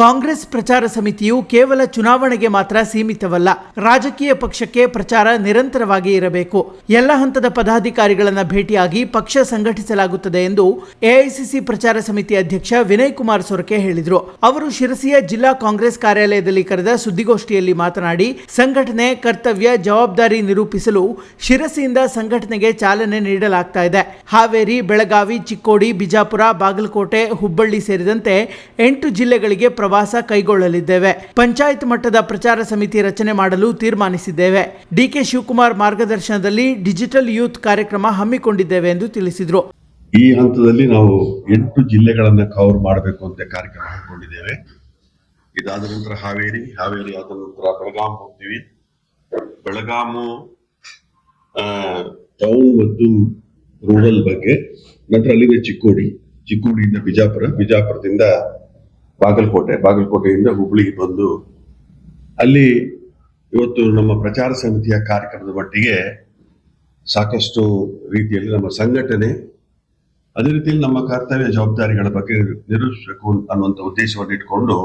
ಕಾಂಗ್ರೆಸ್ ಪ್ರಚಾರ ಸಮಿತಿಯು ಕೇವಲ ಚುನಾವಣೆಗೆ ಮಾತ್ರ ಸೀಮಿತವಲ್ಲ, ರಾಜಕೀಯ ಪಕ್ಷಕ್ಕೆ ಪ್ರಚಾರ ನಿರಂತರವಾಗಿ ಇರಬೇಕು. ಎಲ್ಲ ಹಂತದ ಪದಾಧಿಕಾರಿಗಳನ್ನು ಭೇಟಿಯಾಗಿ ಪಕ್ಷ ಸಂಘಟಿಸಲಾಗುತ್ತದೆ ಎಂದು ಎಐಸಿಸಿ ಪ್ರಚಾರ ಸಮಿತಿ ಅಧ್ಯಕ್ಷ ವಿನಯ್ ಕುಮಾರ್ ಸೊರಕೆ ಹೇಳಿದರು. ಅವರು ಶಿರಸಿಯ ಜಿಲ್ಲಾ ಕಾಂಗ್ರೆಸ್ ಕಾರ್ಯಾಲಯದಲ್ಲಿ ಕರೆದ ಸುದ್ದಿಗೋಷ್ಠಿಯಲ್ಲಿ ಮಾತನಾಡಿ, ಸಂಘಟನೆ ಕರ್ತವ್ಯ ಜವಾಬ್ದಾರಿ ನಿರೂಪಿಸಲು ಶಿರಸಿಯಿಂದ ಸಂಘಟನೆಗೆ ಚಾಲನೆ ನೀಡಲಾಗ್ತಾ ಇದೆ. ಹಾವೇರಿ, ಬೆಳಗಾವಿ, ಚಿಕ್ಕೋಡಿ, ಬಿಜಾಪುರ, ಬಾಗಲಕೋಟೆ, ಹುಬ್ಬಳ್ಳಿ ಸೇರಿದಂತೆ ಎಂಟು ಜಿಲ್ಲೆಗಳಿಗೆ ಪ್ರವಾಸ ಕೈಗೊಳ್ಳಲಿದ್ದೇವೆ. ಪಂಚಾಯತ್ ಮಟ್ಟದ ಪ್ರಚಾರ ಸಮಿತಿ ರಚನೆ ಮಾಡಲು ತೀರ್ಮಾನಿಸಿದ್ದೇವೆ. ಡಿಕೆ ಶಿವಕುಮಾರ್ ಮಾರ್ಗದರ್ಶನದಲ್ಲಿ ಡಿಜಿಟಲ್ ಯೂತ್ ಕಾರ್ಯಕ್ರಮ ಹಮ್ಮಿಕೊಂಡಿದ್ದೇವೆ ಎಂದು ತಿಳಿಸಿದರು. ಈ ಹಂತದಲ್ಲಿ ನಾವು ಎಂಟು ಜಿಲ್ಲೆಗಳನ್ನ ಕವರ್ ಮಾಡಬೇಕು ಅಂತ ಕಾರ್ಯಕ್ರಮ ಹಮ್ಮಿಕೊಂಡಿದ್ದೇವೆ. ಇದಾದ ನಂತರ ಹಾವೇರಿ ಹಾವೇರಿ ಆದ ನಂತರ ಬೆಳಗಾಂ ಹೋಗ್ತೀವಿ. ಬೆಳಗಾಮು ಟೌನ್ ಮತ್ತು ರೂರಲ್ ಬಗ್ಗೆ ನಂತರ ಅಲ್ಲಿಂದ ಚಿಕ್ಕೋಡಿ, ಚಿಕ್ಕೋಡಿಯಿಂದ ಬಿಜಾಪುರ, ಬಿಜಾಪುರದಿಂದ ಬಾಗಲಕೋಟೆ, ಬಾಗಲಕೋಟೆಯಿಂದ ಹುಬ್ಳಿಗೆ ಬಂದು ಅಲ್ಲಿ ಇವತ್ತು ನಮ್ಮ ಪ್ರಚಾರ ಸಮಿತಿಯ ಕಾರ್ಯಕ್ರಮದ ಮಟ್ಟಿಗೆ ಸಾಕಷ್ಟು ರೀತಿಯಲ್ಲಿ ನಮ್ಮ ಸಂಘಟನೆ, ಅದೇ ರೀತಿಯಲ್ಲಿ ನಮ್ಮ ಕರ್ತವ್ಯ ಜವಾಬ್ದಾರಿಗಳ ಬಗ್ಗೆ ನಿರ್ವಹಿಸಬೇಕು ಅನ್ನುವಂಥ ಉದ್ದೇಶವನ್ನು ಇಟ್ಕೊಂಡು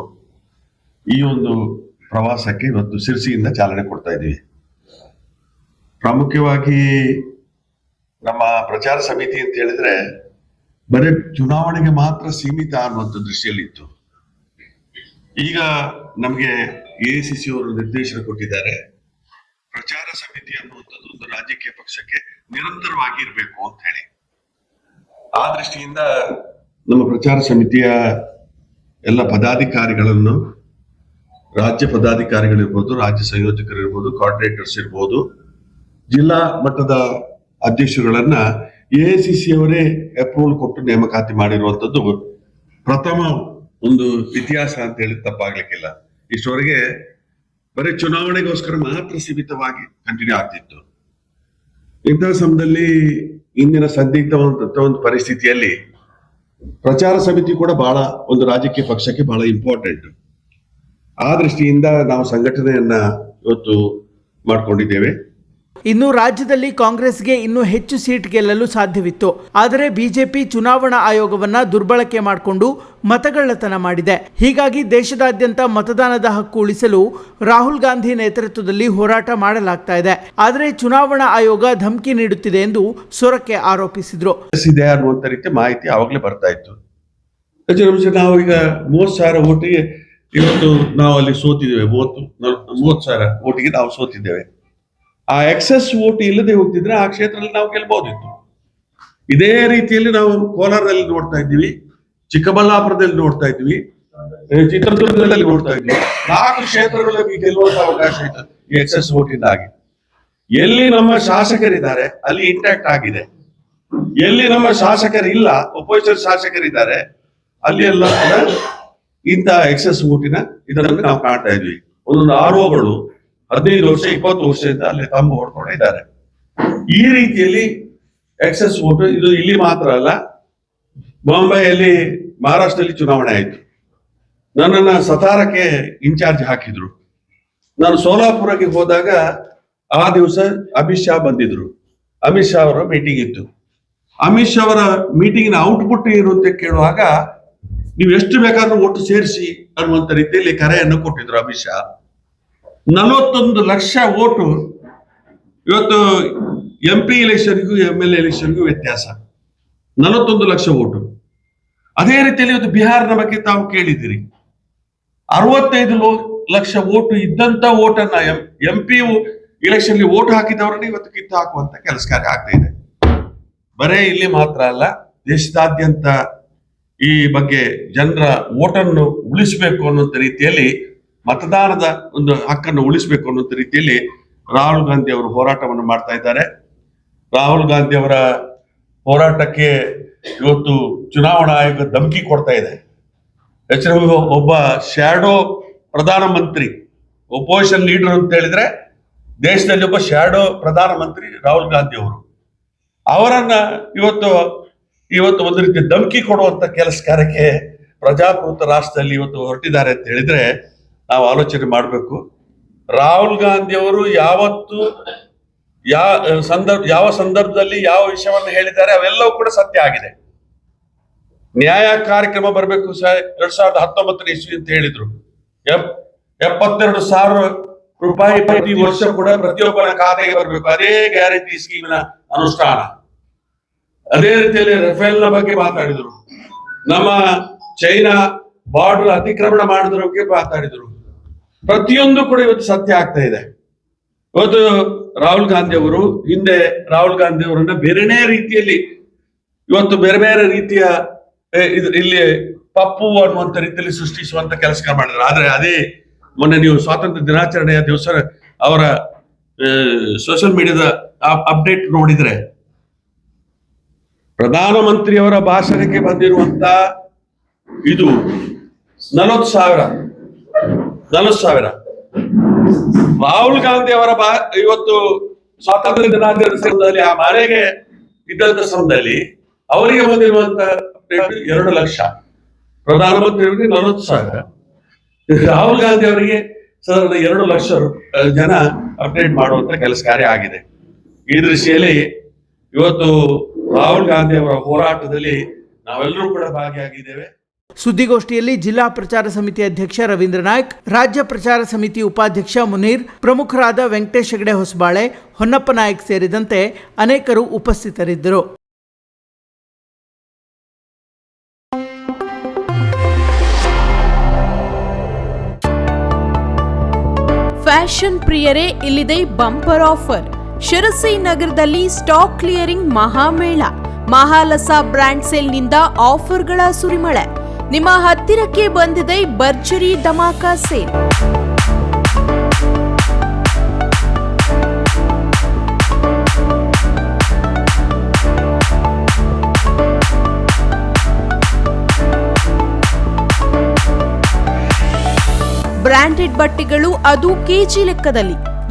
ಈ ಒಂದು ಪ್ರವಾಸಕ್ಕೆ ಇವತ್ತು ಸಿರ್ಸಿಯಿಂದ ಚಾಲನೆ ಕೊಡ್ತಾ ಇದ್ದೀವಿ. ಪ್ರಾಮುಖ್ಯವಾಗಿ ನಮ್ಮ ಪ್ರಚಾರ ಸಮಿತಿ ಅಂತ ಹೇಳಿದ್ರೆ ಬರೀ ಚುನಾವಣೆಗೆ ಮಾತ್ರ ಸೀಮಿತ ಅನ್ನುವಂಥ ದೃಷ್ಟಿಯಲ್ಲಿ ಇತ್ತು ಈಗ ನಮಗೆ ಎ ಸಿ ಸಿ ಅವರು ನಿರ್ದೇಶನ ಕೊಟ್ಟಿದ್ದಾರೆ. ಪ್ರಚಾರ ಸಮಿತಿ ಅನ್ನುವಂಥದ್ದು ಒಂದು ರಾಜಕೀಯ ಪಕ್ಷಕ್ಕೆ ನಿರಂತರವಾಗಿ ಇರಬೇಕು ಅಂತ ಹೇಳಿ. ಆ ದೃಷ್ಟಿಯಿಂದ ನಮ್ಮ ಪ್ರಚಾರ ಸಮಿತಿಯ ಎಲ್ಲ ಪದಾಧಿಕಾರಿಗಳನ್ನು, ರಾಜ್ಯ ಪದಾಧಿಕಾರಿಗಳಿರ್ಬೋದು, ರಾಜ್ಯ ಸಂಯೋಜಕರಿರ್ಬೋದು ಕಾರ್ಡಿನೇಟರ್ಸ್ ಇರ್ಬೋದು, ಜಿಲ್ಲಾ ಮಟ್ಟದ ಅಧ್ಯಕ್ಷರುಗಳನ್ನ ಎ ಅವರೇ ಅಪ್ರೂವಲ್ ಕೊಟ್ಟು ನೇಮಕಾತಿ ಮಾಡಿರುವಂಥದ್ದು ಪ್ರಥಮ ಒಂದು ಇತಿಹಾಸ ಅಂತ ಹೇಳಿ ತಪ್ಪಾಗ್ಲಿಕ್ಕಿಲ್ಲ. ಇಷ್ಟವರೆಗೆ ಬರೀ ಚುನಾವಣೆಗೋಸ್ಕರ ಮಾತ್ರ ಸೀಮಿತವಾಗಿ ಕಂಟಿನ್ಯೂ ಆಗ್ತಿತ್ತು. ಇಂತಹ ಸಮಯದಲ್ಲಿ ಇಂದಿನ ಸಂದಿಗ್ಧವಾದಂತ ಒಂದು ಪರಿಸ್ಥಿತಿಯಲ್ಲಿ ಪ್ರಚಾರ ಸಮಿತಿ ಕೂಡ ಬಹಳ ಒಂದು ರಾಜಕೀಯ ಪಕ್ಷಕ್ಕೆ ಬಹಳ ಇಂಪಾರ್ಟೆಂಟ್ ಆ ದೃಷ್ಟಿಯಿಂದ ನಾವು ಸಂಘಟನೆಯನ್ನ ಇವತ್ತು ಮಾಡ್ಕೊಂಡಿದ್ದೇವೆ. ಇನ್ನು ರಾಜ್ಯದಲ್ಲಿ ಕಾಂಗ್ರೆಸ್ಗೆ ಇನ್ನೂ ಹೆಚ್ಚು ಸೀಟ್ ಗೆಲ್ಲಲು ಸಾಧ್ಯವಿತ್ತು. ಆದರೆ ಬಿಜೆಪಿ ಚುನಾವಣಾ ಆಯೋಗವನ್ನ ದುರ್ಬಳಕೆ ಮಾಡಿಕೊಂಡು ಮತಗಳ್ಳತನ ಮಾಡಿದೆ. ಹೀಗಾಗಿ ದೇಶದಾದ್ಯಂತ ಮತದಾನದ ಹಕ್ಕು ಉಳಿಸಲು ರಾಹುಲ್ ಗಾಂಧಿ ನೇತೃತ್ವದಲ್ಲಿ ಹೋರಾಟ ಮಾಡಲಾಗ್ತಾ ಇದೆ. ಆದರೆ ಚುನಾವಣಾ ಆಯೋಗ ಧಮಕಿ ನೀಡುತ್ತಿದೆ ಎಂದು ಸೊರಕೆ ಆರೋಪಿಸಿದ್ರು. ಇದೆ ಅನ್ನುವಂಥ ರೀತಿ ಮಾಹಿತಿ ಆವಾಗಲೇ ಬರ್ತಾ ಇತ್ತು. ನಾವು ಈಗ ಮೂವತ್ತು ಸಾವಿರ ಓಟಿಗೆ ಇವತ್ತು ನಾವು ಅಲ್ಲಿ ಸೋತಿದ್ದೇವೆ ಮೂವತ್ತು ಮೂವತ್ತು ಸಾವಿರ ಓಟಿಗೆ ನಾವು ಸೋತಿದ್ದೇವೆ. ಆ ಎಕ್ಸೆಸ್ ಓಟ್ ಇಲ್ಲದೆ ಹೋಗ್ತಿದ್ರೆ ಆ ಕ್ಷೇತ್ರದಲ್ಲಿ ನಾವು ಗೆಲ್ಬಹುದಿತ್ತು. ಇದೇ ರೀತಿಯಲ್ಲಿ ನಾವು ಕೋಲಾರದಲ್ಲಿ ನೋಡ್ತಾ ಇದ್ದೀವಿ, ಚಿಕ್ಕಬಳ್ಳಾಪುರದಲ್ಲಿ ನೋಡ್ತಾ ಇದ್ವಿ ಚಿತ್ರದುರ್ಗದಲ್ಲಿ ನೋಡ್ತಾ ಇದ್ವಿ ನಾಲ್ಕು ಕ್ಷೇತ್ರಗಳಲ್ಲಿ ಗೆಲ್ಲುವಂತ ಅವಕಾಶ ಇತ್ತು ಈ ಎಕ್ಸೆಸ್ ಓಟಿಂದಾಗಿ ಎಲ್ಲಿ ನಮ್ಮ ಶಾಸಕರಿದ್ದಾರೆ, ಅಲ್ಲಿ ಇಂಟ್ಯಾಕ್ಟ್ ಆಗಿದೆ. ಎಲ್ಲಿ ನಮ್ಮ ಶಾಸಕರಿಲ್ಲ ಒಪೋಸಿಷನ್ ಶಾಸಕರಿದ್ದಾರೆ, ಅಲ್ಲಿ ಎಲ್ಲ ಇಂತಹ ಎಕ್ಸೆಸ್ ಓಟಿನ ಇದರಲ್ಲಿ ನಾವು ಕಾಣ್ತಾ ಇದ್ವಿ ಒಂದೊಂದು ಆರೋಗಳು ಹದಿನೈದು ವರ್ಷ, ಇಪ್ಪತ್ತು ವರ್ಷದಿಂದ ಅಲ್ಲಿ ತಂಬು ಹೊಡ್ಕೊಂಡಿದ್ದಾರೆ ಈ ರೀತಿಯಲ್ಲಿ ಎಕ್ಸೆಸ್ ಓಟು ಇದು ಇಲ್ಲಿ ಮಾತ್ರ ಅಲ್ಲ, ಬಾಂಬೆಯಲ್ಲಿ ಮಹಾರಾಷ್ಟ್ರದಲ್ಲಿ ಚುನಾವಣೆ ಆಯಿತು. ನನ್ನನ್ನ ಸತಾರಕ್ಕೆ ಇನ್ಚಾರ್ಜ್ ಹಾಕಿದ್ರು. ನಾನು ಸೋಲಾಪುರಕ್ಕೆ ಹೋದಾಗ ಆ ದಿವಸ ಅಮಿತ್ ಶಾ ಬಂದಿದ್ರು. ಅಮಿತ್ ಶಾ ಅವರ ಮೀಟಿಂಗ್ ಇತ್ತು. ಅಮಿತ್ ಶಾ ಅವರ ಮೀಟಿಂಗ್ನ ಔಟ್ಪುಟ್ ಏನು ಅಂತ ಕೇಳುವಾಗ, ನೀವು ಎಷ್ಟು ಬೇಕಾದ್ರೂ ಒಟ್ಟು ಸೇರಿಸಿ ಅನ್ನುವಂತ ರೀತಿಯಲ್ಲಿ ಕರೆಯನ್ನು ಕೊಟ್ಟಿದ್ರು ಅಮಿತ್ ಶಾ. ನಲವತ್ತೊಂದು ಲಕ್ಷ ಓಟು ಇವತ್ತು ಎಂ ಪಿ ಎಲೆಕ್ಷನ್ಗೂ ಎಂ ಎಲ್ ಎಲೆಕ್ಷನ್ಗೂ ವ್ಯತ್ಯಾಸ. ನಲವತ್ತೊಂದು ಲಕ್ಷ ಓಟು. ಅದೇ ರೀತಿಯಲ್ಲಿ ಇವತ್ತು ಬಿಹಾರದ ಬಗ್ಗೆ ತಾವು ಕೇಳಿದ್ದೀರಿ. ಅರವತ್ತೈದು ಲಕ್ಷ ಓಟು ಇದ್ದಂತ ಓಟನ್ನ ಎಂ ಪಿ ಇಲೆಕ್ಷನ್ ಓಟ್ ಹಾಕಿದವರನ್ನ ಇವತ್ತು ಕಿತ್ತು ಹಾಕುವಂತ ಕೆಲಸ ಕಾರ್ಯ ಆಗ್ತಾ ಇದೆ. ಬರೇ ಇಲ್ಲಿ ಮಾತ್ರ ಅಲ್ಲ, ದೇಶದಾದ್ಯಂತ ಈ ಬಗ್ಗೆ ಜನರ ಓಟನ್ನು ಉಳಿಸಬೇಕು ಅನ್ನುವಂಥ ರೀತಿಯಲ್ಲಿ ಮತದಾನದ ಒಂದು ಹಕ್ಕನ್ನು ಉಳಿಸಬೇಕು ಅನ್ನೋ ರೀತಿಯಲ್ಲಿ ರಾಹುಲ್ ಗಾಂಧಿ ಅವರು ಹೋರಾಟವನ್ನು ಮಾಡ್ತಾ ಇದ್ದಾರೆ. ರಾಹುಲ್ ಗಾಂಧಿ ಅವರ ಹೋರಾಟಕ್ಕೆ ಇವತ್ತು ಚುನಾವಣಾ ಆಯೋಗ ಧಮಕಿ ಕೊಡ್ತಾ ಇದೆ. ಎಚ್ ಒಬ್ಬ ಶ್ಯಾಡೋ ಪ್ರಧಾನಮಂತ್ರಿ ಒಪೋಸಿಷನ್ ಲೀಡರ್ ಅಂತ ಹೇಳಿದ್ರೆ ದೇಶದಲ್ಲಿ ಒಬ್ಬ ಶ್ಯಾಡೋ ಪ್ರಧಾನಮಂತ್ರಿ ರಾಹುಲ್ ಗಾಂಧಿ ಅವರು. ಅವರನ್ನ ಇವತ್ತು ಇವತ್ತು ಒಂದು ರೀತಿ ಧಮಕಿ ಕೊಡುವಂತ ಕೆಲಸ ಕಾರ್ಯಕ್ಕೆ ಪ್ರಜಾಪ್ರಭುತ್ವ ರಾಷ್ಟ್ರದಲ್ಲಿ ಇವತ್ತು ಹೊರಟಿದ್ದಾರೆ ಅಂತ ಹೇಳಿದ್ರೆ ನಾವು ಆಲೋಚನೆ ಮಾಡಬೇಕು. ರಾಹುಲ್ ಗಾಂಧಿ ಅವರು ಯಾವತ್ತು ಯಾ ಸಂದರ್ಭ, ಯಾವ ಸಂದರ್ಭದಲ್ಲಿ ಯಾವ ವಿಷಯವನ್ನು ಹೇಳಿದ್ದಾರೆ ಅವೆಲ್ಲವೂ ಕೂಡ ಸತ್ಯ ಆಗಿದೆ. ನ್ಯಾಯ ಕಾರ್ಯಕ್ರಮ ಬರಬೇಕು ಎರಡ್ ಸಾವಿರದ ಹತ್ತೊಂಬತ್ತರ ಇಸ್ವಿ ಅಂತ ಹೇಳಿದ್ರು. ಎಪ್, ಎಪ್ಪತ್ತೆರಡು ಸಾವಿರ ರೂಪಾಯಿ ಪ್ರತಿ ವರ್ಷ ಕೂಡ ಪ್ರತಿಯೊಬ್ಬರ ಖಾತೆಗೆ ಬರಬೇಕು. ಅದೇ ಗ್ಯಾರಂಟಿ ಸ್ಕೀಮಿನ ಅನುಷ್ಠಾನ. ಅದೇ ರೀತಿಯಲ್ಲಿ ರಫೇಲ್ನ ಬಗ್ಗೆ ಮಾತಾಡಿದ್ರು. ನಮ್ಮ ಚೈನಾ ಬಾರ್ಡರ್ ಅತಿಕ್ರಮಣ ಮಾಡಿದ್ರ ಬಗ್ಗೆ ಮಾತಾಡಿದ್ರು. ಪ್ರತಿಯೊಂದು ಕೂಡ ಇವತ್ತು ಸತ್ಯ ಆಗ್ತಾ ಇದೆ. ಇವತ್ತು ರಾಹುಲ್ ಗಾಂಧಿ ಅವರು, ಹಿಂದೆ ರಾಹುಲ್ ಗಾಂಧಿ ಅವರನ್ನ ಬೇರೆನೇ ರೀತಿಯಲ್ಲಿ, ಇವತ್ತು ಬೇರೆ ಬೇರೆ ರೀತಿಯ ಇಲ್ಲಿ ಪಪ್ಪು ಅನ್ನುವಂತ ರೀತಿಯಲ್ಲಿ ಸೃಷ್ಟಿಸುವಂತ ಕೆಲಸ ಮಾಡಿದ್ರು. ಆದ್ರೆ ಅದೇ ಮೊನ್ನೆ ನೀವು ಸ್ವಾತಂತ್ರ್ಯ ದಿನಾಚರಣೆಯ ದಿವಸ ಅವರ ಸೋಷಿಯಲ್ ಮೀಡಿಯಾದ ಅಪ್ಡೇಟ್ ನೋಡಿದ್ರೆ, ಪ್ರಧಾನಮಂತ್ರಿಯವರ ಭಾಷಣಕ್ಕೆ ಬಂದಿರುವಂತ ಇದು ನಲವತ್ತು ಸಾವಿರ. ನಲವತ್ತು ಸಾವಿರ. ರಾಹುಲ್ ಗಾಂಧಿ ಅವರ ಬಾ, ಇವತ್ತು ಸ್ವಾತಂತ್ರ್ಯ ದಿನಾಚರಣೆ ಸಂದರ್ಭದಲ್ಲಿ ಆ ಮಾರೆಗೆ ಇದ್ದಂತ ಸಮಯದಲ್ಲಿ ಅವರಿಗೆ ಬಂದಿರುವಂತ ಎರಡು ಲಕ್ಷ. ಪ್ರಧಾನಮಂತ್ರಿಯವರಿಗೆ ನಲವತ್ತು ಸಾವಿರ. ರಾಹುಲ್ ಗಾಂಧಿ ಅವರಿಗೆ ಸಾಧಾರಣ ಎರಡು ಲಕ್ಷ ಜನ ಅಪ್ಡೇಟ್ ಮಾಡುವಂತ ಕೆಲಸ ಕಾರ್ಯ ಆಗಿದೆ. ಈ ದೃಷ್ಟಿಯಲ್ಲಿ ಇವತ್ತು ರಾಹುಲ್ ಗಾಂಧಿ ಅವರ ಹೋರಾಟದಲ್ಲಿ ನಾವೆಲ್ಲರೂ ಕೂಡ ಭಾಗಿಯಾಗಿದ್ದೇವೆ. ಸುದ್ದಿಗೋಷ್ಠಿಯಲ್ಲಿ ಜಿಲ್ಲಾ ಪ್ರಚಾರ ಸಮಿತಿ ಅಧ್ಯಕ್ಷ ರವೀಂದ್ರ ನಾಯ್ಕ್, ರಾಜ್ಯ ಪ್ರಚಾರ ಸಮಿತಿ ಉಪಾಧ್ಯಕ್ಷ ಮುನೀರ್, ಪ್ರಮುಖರಾದ ವೆಂಕಟೇಶ್ ಹೆಗಡೆ ಹೊಸಬಾಳೆ, ಹೊನ್ನಪ್ಪ ನಾಯ್ಕ್ ಸೇರಿದಂತೆ ಅನೇಕರು ಉಪಸ್ಥಿತರಿದ್ದರು. ಫ್ಯಾಷನ್ ಪ್ರಿಯರೇ, ಇಲ್ಲಿದೆ ಬಂಪರ್ ಆಫರ್. ಶಿರಸಿ ನಗರದಲ್ಲಿ ಸ್ಟಾಕ್ ಕ್ಲಿಯರಿಂಗ್ ಮಹಾಮೇಳ. ಮಹಾಲಸ ಬ್ರ್ಯಾಂಡ್ ಸೇಲ್ನಿಂದ ಆಫರ್ಗಳ ಸುರಿಮಳೆ. ನಿಮ್ಮ ಹತ್ತಿರಕ್ಕೆ ಬಂದಿದೆ ಭರ್ಜರಿ ಧಮಾಕ ಸೇಲ್ ಬ್ರ್ಯಾಂಡೆಡ್ ಬಟ್ಟೆಗಳು ಅದು ಕೆಜಿ ಲೆಕ್ಕದಲ್ಲಿ.